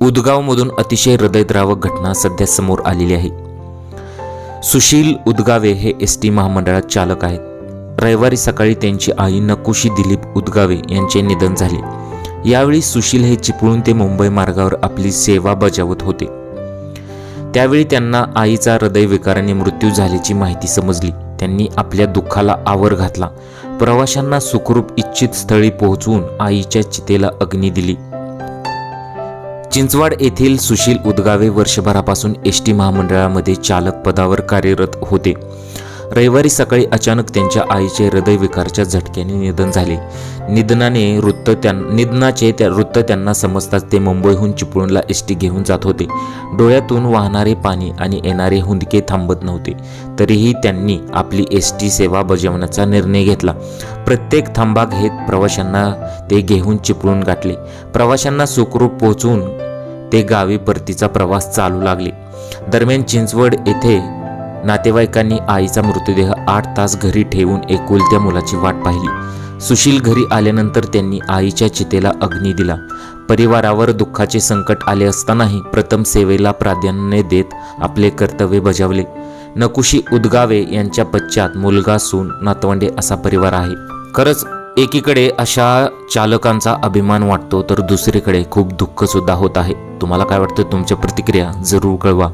उदगावमधून अतिशय हृदयद्रावक घटना सध्या समोर आलेली आहे. सुशील उदगावे हे एस टी महामंडळात चालक आहेत. रविवारी सकाळी त्यांची आई नकुशी दिलीप उदगावे यांचे निधन झाले. यावेळी सुशील हे चिपळूण ते मुंबई मार्गावर आपली सेवा बजावत होते. त्यावेळी त्यांना आईचा हृदयविकाराने मृत्यू झाल्याची माहिती समजली. त्यांनी आपल्या दुःखाला आवर घातला. प्रवाशांना सुखरूप इच्छित स्थळी पोहोचवून आईच्या चितेला अग्नी दिली. चिंचवाड येथील सुशील उदगावे वर्षभरापासून एस टी महामंडळामध्ये चालक पदावर कार्यरत होते. रविवारी सकाळी अचानक त्यांच्या आईचे हृदयविकारच्या झटक्याने निधन झाले. निधनाने वृत्त त्यां निधनाचे त्या वृत्त त्यांना समजताच ते मुंबईहून चिपळूणला एस टी घेऊन जात होते. डोळ्यातून वाहणारे पाणी आणि येणारे हुंदके थांबत नव्हते. तरीही त्यांनी आपली एस टी सेवा बजावण्याचा निर्णय घेतला. प्रत्येक थांबा घेत प्रवाशांना ते घेऊन चिपळून गाठले. प्रवाशांना सुखरूप पोहोचवून ते गावी परतीचा प्रवास चालू लागले. दरम्यान चिंचवड येथे नातेवाईकांनी आईचा मृतदेह आठ तास घरी ठेवून एकुलत्या मुलाची वाट पाहिली. सुशील घरी आल्यानंतर त्यांनी आईच्या चितेला अग्नी दिला. परिवारावर दुःखाचे संकट आले असतानाही प्रथम सेवेला प्राधान्य देत आपले कर्तव्य बजावले. नकुशी उदगावे यांच्या पश्चात मुलगा सून नातवंडे असा परिवार आहे. खरंच एकीकडे अशा चालकांचा अभिमान वाटतो तर दुसरीकडे खूप दुःख सुद्धा होत आहे. तुम्हाला काय वाटतं? तुमच्या प्रतिक्रिया जरूर कळवा.